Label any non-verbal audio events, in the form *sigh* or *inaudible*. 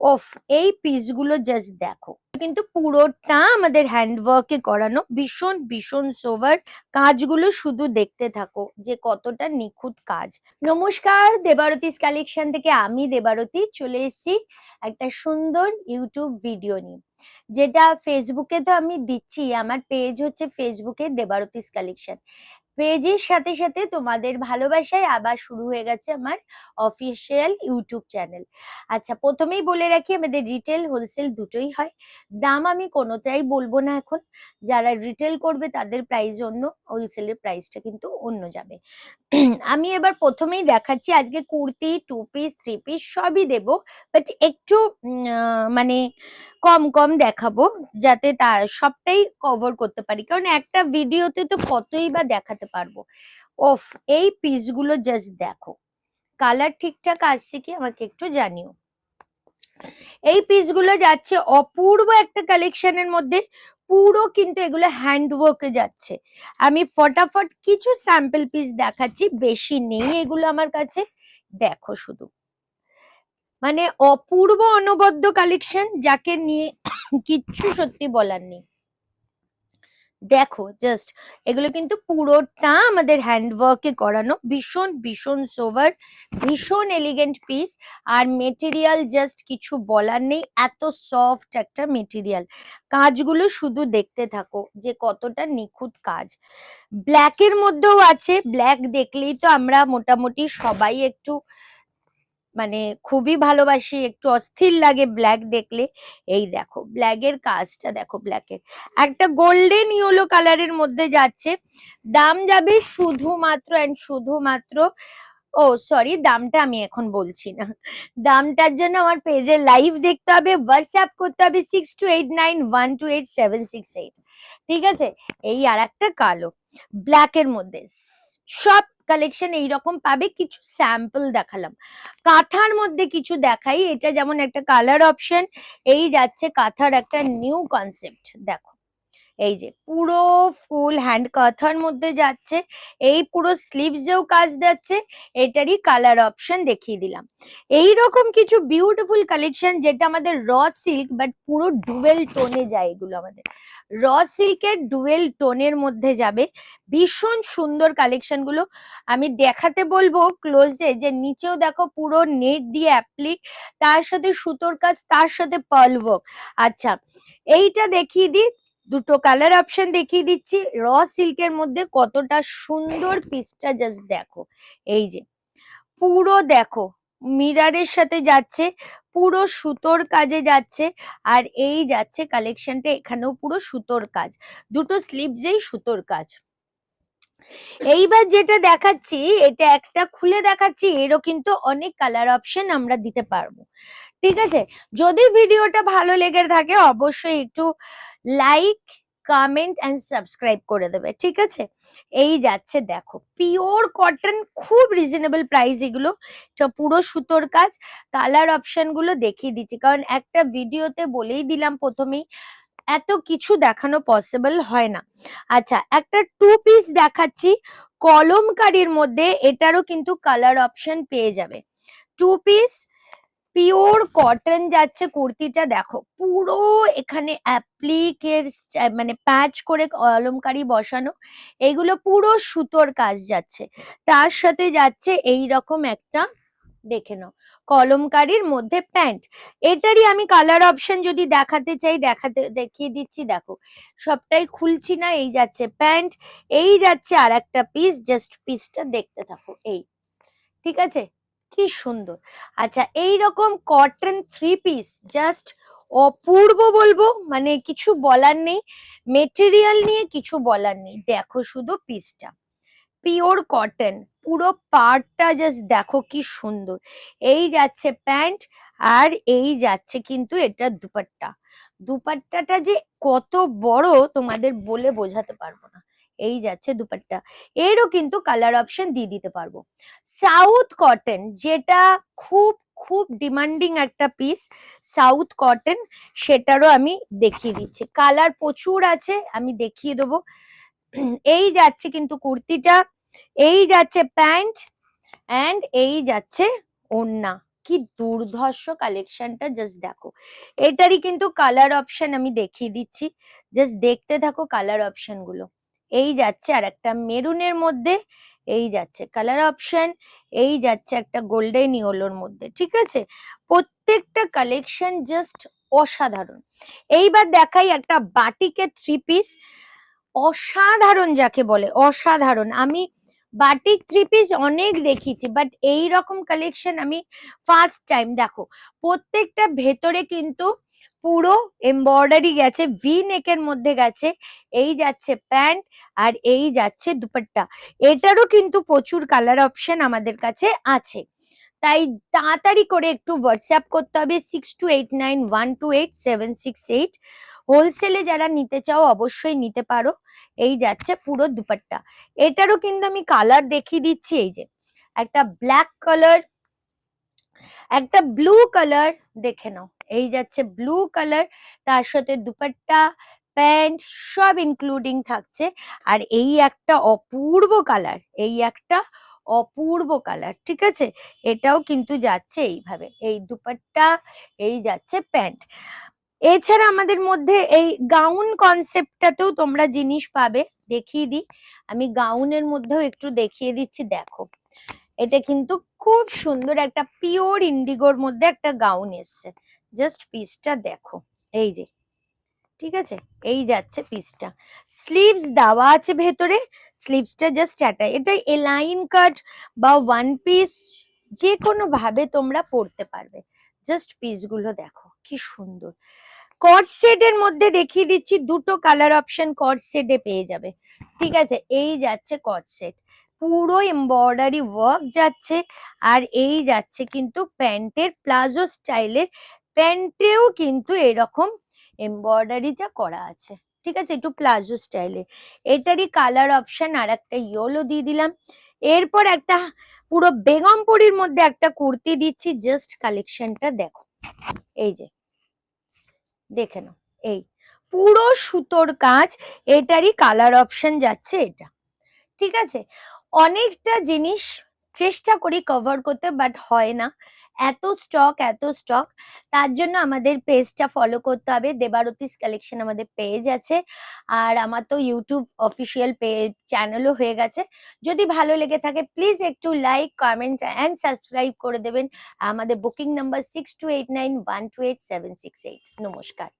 ওফ এই পিসগুলো জাস্ট দেখো। কিন্তু পুরোটা আমাদের হ্যান্ডওয়ার্কে করানো, ভীষণ ভীষণ সোভার কাজগুলো শুধু দেখতে থাকো যে কতটা নিখুঁত কাজ। নমস্কার, দেবারতিস কালেকশন থেকে আমি দেবারতী, চলে এসেছি একটা সুন্দর ইউটিউব ভিডিও নিয়ে। যেটা ফেসবুকে তো আমি দিচ্ছি, আমার পেজ হচ্ছে ফেসবুকে দেবারতিস কালেকশন পেজের সাথে সাথে তোমাদের ভালোবাসায় আবার শুরু হয়ে গেছে আমার অফিসিয়াল ইউটিউব চ্যানেল আচ্ছা প্রথমেই বলে রাখি, আমাদের রিটেল হোলসেল দুটোই হয়। দাম আমি কোনোটাই বলব না এখন। যারা রিটেল করবে, তাদের প্রাইস অন্য হোলসেলের প্রাইসটা কিন্তু অন্য যাবে। আমি এবার প্রথমেই দেখাচ্ছি, আজকে kurti two piece three piece সবই দেব বাট একটু মানে কম কম দেখাবো, যাতে তা, সবটাই কভার করতে পারি। কারণ একটা ভিডিওতে তো কতই বা দেখাতে পারব। ওফ, এই পিসগুলো জাস্ট দেখো। কালার ঠিকঠাক আসছে কি আমাকে একটু জানিও। এই পিসগুলো যাচ্ছে অপূর্ব একটা কালেকশনের মধ্যে। পুরো কিন্তু এগুলো হ্যান্ডওয়ার্কে যাচ্ছে। আমি ফটাফট কিছু স্যাম্পল পিস দেখাচ্ছি, বেশি নেই এগুলো আমার কাছে। দেখো শুধু। মানে অপূর্ব অনবদ্য কালেকশন যাকে নিয়ে *coughs* কিচ্ছু সত্যি বলার নেই। দেখো জাস্ট এগুলো কিন্তু পুরোটা আমাদের হ্যান্ডওয়ার্কে করানো। ভীষণ ভীষণ সোভার ভীষণ এলিগেন্ট পিস আর মেটেরিয়াল জাস্ট কিছু বলার নেই, এত সফট একটা মেটেরিয়াল কাজগুলো শুধু দেখতে থাকো যে কতটা নিখুঁত কাজ। ব্ল্যাকের মধ্যেও আছে ব্ল্যাক দেখলেই তো আমরা মোটামুটি সবাই একটু মানে খুবই ভালোবাসি, একটু অস্থির লাগে ব্ল্যাক দেখলে। এই দেখো ব্ল্যাকের কাজটা দেখো ব্ল্যাকের একটা গোল্ডেন ইয়েলো কালারের মধ্যে যাচ্ছে। দাম যাবে শুধুমাত্র অ্যান্ড শুধুমাত্র, ও সরি দামটা আমি এখন বলছি না। দামটার জন্য আমার পেজে লাইভ দেখতে হবে হোয়াটসঅ্যাপ করতে হবে six two eight nine one two eight seven six eight ঠিক আছে? এই আর একটা কালো ব্ল্যাকের মধ্যে। সব কালেকশন এইরকম পাবে, কিছু স্যাম্পল দেখালাম। কাঁথার মধ্যে কিছু দেখাই, এটা যেমন একটা কালার অপশন এই যাচ্ছে কাঁথার একটা নিউ কনসেপ্ট দেখো। এই যে পুরো ফুল হ্যান্ড কাঁথার মধ্যে যাচ্ছে, এই পুরো স্লিভসেও কাজ যাচ্ছে এটারই কালার অপশন দেখিয়ে দিলাম। এই রকম কিছু বিউটিফুল কালেকশন যেটা আমাদের র সিল্ক বাট পুরো ডুয়েল টোনে যায় এগুলো আমাদের। র সিল্কের ডুয়েল টোনের মধ্যে যাবে, ভীষণ সুন্দর কালেকশনগুলো। আমি দেখাতে বলব ক্লোজে যে নিচেও দেখো পুরো নেট দিয়ে অ্যাপ্লিক তার সাথে সুতোর কাজ, তার সাথে পার্ল ওয়ার্ক আচ্ছা এইটা দেখিয়ে দিই দুটো কালার অপশন দেখিয়ে দিচ্ছি। র সিল্কের মধ্যে কতটা সুন্দর পিসটা জাস্ট দেখো। এই যে, পুরো দেখো মিরারের সাথে যাচ্ছে, পুরো সুতোর কাজে যাচ্ছে, আর এই যাচ্ছে কালেকশনটা এখানেও পুরো সুতোর কাজ। দুটো স্লিভসেই সুতোর কাজ। এইবার যেটা দেখাচ্ছি, এটা একটা খুলে দেখাচ্ছি, এরও কিন্তু অনেক কালার অপশন আমরা দিতে পারব। ঠিক আছে? যদি ভিডিওটা ভালো লেগে থাকে, অবশ্যই একটু লাইক কমেন্ট অ্যান্ড সাবস্ক্রাইব করে দেবে, ঠিক আছে? এই যাচ্ছে দেখো পিওর কটন খুব রিজনেবল প্রাইস এগুলো পুরো সুতোর কাজ কালার অপশনগুলো দেখিয়ে দিচ্ছি, কারণ একটা ভিডিওতে বলেই দিলাম প্রথমেই, এত কিছু দেখানো পসিবল হয় না। আচ্ছা একটা টু পিস দেখাচ্ছি, কলমকারির মধ্যে এটারও কিন্তু কালার অপশন পেয়ে যাবে। টু পিস পিওর কটন যাচ্ছে কুর্তিটা দেখো। পুরো এখানে অ্যাপ্লিকের মানে প্যাচ করে কলমকারি বসানো। এগুলো পুরো সুতোর কাজ যাচ্ছে। তার সাথে যাচ্ছে এই রকম একটা, দেখে নাও, কলমকারির মধ্যে প্যান্ট। এটারই আমি কালার অপশন যদি দেখাতে চাই, দেখাতে, দেখিয়ে দিচ্ছি, দেখো। সবটাই খুলছি না, এই যাচ্ছে প্যান্ট। এই যাচ্ছে আর একটা পিস জাস্ট পিসটা দেখতে থাকো, এই। ঠিক আছে? কি সুন্দর। আচ্ছা এই রকম কটন থ্রি পিস জাস্ট অপূর্ব বলব মানে কিছু বলার নেই মেটেরিয়াল নিয়ে কিছু বলার নেই। দেখো শুধু পিসটা পিওর কটন পুরো পার্টটা জাস্ট দেখো কি সুন্দর। এই যাচ্ছে প্যান্ট আর এই যাচ্ছে কিন্তু এটা দুপাট্টা। দুপাট্টাটা যে কত বড় তোমাদের বলে বোঝাতে পারব না। এই যাচ্ছে দুপাট্টা। এরও কিন্তু কালার অপশন দিয়ে দিতে পারব। সাউথ কটন যেটা খুব খুব ডিমান্ডিং একটা পিস সাউথ কটন সেটারও আমি দেখিয়ে দিচ্ছি। কালার প্রচুর আছে, আমি দেখিয়ে দেবো। এই যাচ্ছে কিন্তু কুর্তিটা, এই যাচ্ছে প্যান্ট অ্যান্ড এই যাচ্ছে ওড়না কি দুর্ধর্ষ কালেকশনটা জাস্ট দেখো। এটারই কিন্তু কালার অপশন আমি দেখিয়ে দিচ্ছি। জাস্ট দেখতে থাকো কালার অপশনগুলো। এই যাচ্ছে আর একটা মেরুনের মধ্যে এই যাচ্ছে। কালার অপশন এই যাচ্ছে একটা গোল্ডেন ইয়েলোর মধ্যে, ঠিক আছে? প্রত্যেকটা কালেকশন জাস্ট অসাধারণ। এইবার দেখাই একটা বাটিকের থ্রি পিস অসাধারণ যাকে বলে, অসাধারণ। আমি বাটিক থ্রি পিস অনেক দেখিয়েছি বাট এই রকম কালেকশন আমি ফার্স্ট টাইম দেখো, প্রত্যেকটা ভেতরে কিন্তু পুরো এমবর্ডারি গেছে ভি নেকের মধ্যে গেছে, এই যাচ্ছে প্যান্ট আর এই যাচ্ছে দুপাট্টা। এটারও কিন্তু প্রচুর কালার অপশন আমাদের কাছে আছে। তাই তাড়াতাড়ি করে একটু হোয়াটসঅ্যাপ করতে হবে six two eight nine one two eight seven six eight হোলসেলে যারা নিতে চাও অবশ্যই নিতে পারো, এই যাচ্ছে পুরো দুপাট্টা। এটারও কিন্তু আমি কালার দেখিয়ে দিচ্ছি, এই যে একটা ব্ল্যাক কালার একটা ব্লু কালার দেখে নাও। এই যাচ্ছে ব্লু কালার তার সাথে দুপাট্টা প্যান্ট সব ইনক্লুডিং থাকছে। আর এই একটা অপূর্ব কালার এই একটা অপূর্ব কালার ঠিক আছে? এটাও কিন্তু যাচ্ছে এইভাবে। এই দুপাট্টা, এই যাচ্ছে প্যান্ট এছাড়া আমাদের মধ্যে এই গাউন কনসেপ্টটাতেও তোমরা জিনিস পাবে, দেখিয়ে দিই। আমি গাউনের মধ্যেও একটু দেখিয়ে দিচ্ছি, দেখো। এটা কিন্তু খুব সুন্দর একটা পিওর ইন্ডিগোর মধ্যে একটা গাউন এসছে। জাস্ট পিসটা দেখো। এই যে, ঠিক আছে? এই যাচ্ছে পিসটা স্লিভস দেওয়া আছে ভেতরে। স্লিভসটা জাস্ট এটা এটা এলাইন কাট বা ওয়ান পিস যে কোনো ভাবে তোমরা পরতে পারবে। জাস্ট পিসগুলো দেখো, কি সুন্দর। কট সেটের মধ্যে দেখিয়ে দিচ্ছি, দুটো কালার অপশন কট সেটে পেয়ে যাবে। ঠিক আছে? এই যাচ্ছে কট সেট পুরো এমবর্ডারি ওয়ার্ক যাচ্ছে। আর এই যাচ্ছে কিন্তু প্যান্টের প্লাজো স্টাইলের প্যান্টেও কিন্তু এরকম এমবর্ডারিটা করা আছে। ঠিক আছে? একটু প্লাজো স্টাইলে এটারই কালার অপশন আর একটা ইয়েলো দিয়ে দিলাম। এরপর একটা পুরো বেগমপুরির মধ্যে একটা কুর্তি দিচ্ছি। জাস্ট কালেকশনটা দেখো। এই যে। দেখে নাও। এই। পুরো সুতোর কাজ, এটারই কালার অপশন যাচ্ছে এটা। ঠিক আছে? অনেকটা জিনিস চেষ্টা করি কভার করতে বাট হয় না। এত স্টক এত স্টক তার জন্য আমাদের পেজটা ফলো করতে হবে। দেবারতিস কালেকশন আমাদের পেজ আছে। আর আমার তো ইউটিউব অফিসিয়াল পেজ চ্যানেলও হয়ে গেছে। যদি ভালো লেগে থাকে প্লিজ একটু লাইক কমেন্ট অ্যান্ড সাবস্ক্রাইব করে দেবেন। আমাদের booking number six two eight nine one two eight seven six eight নমস্কার।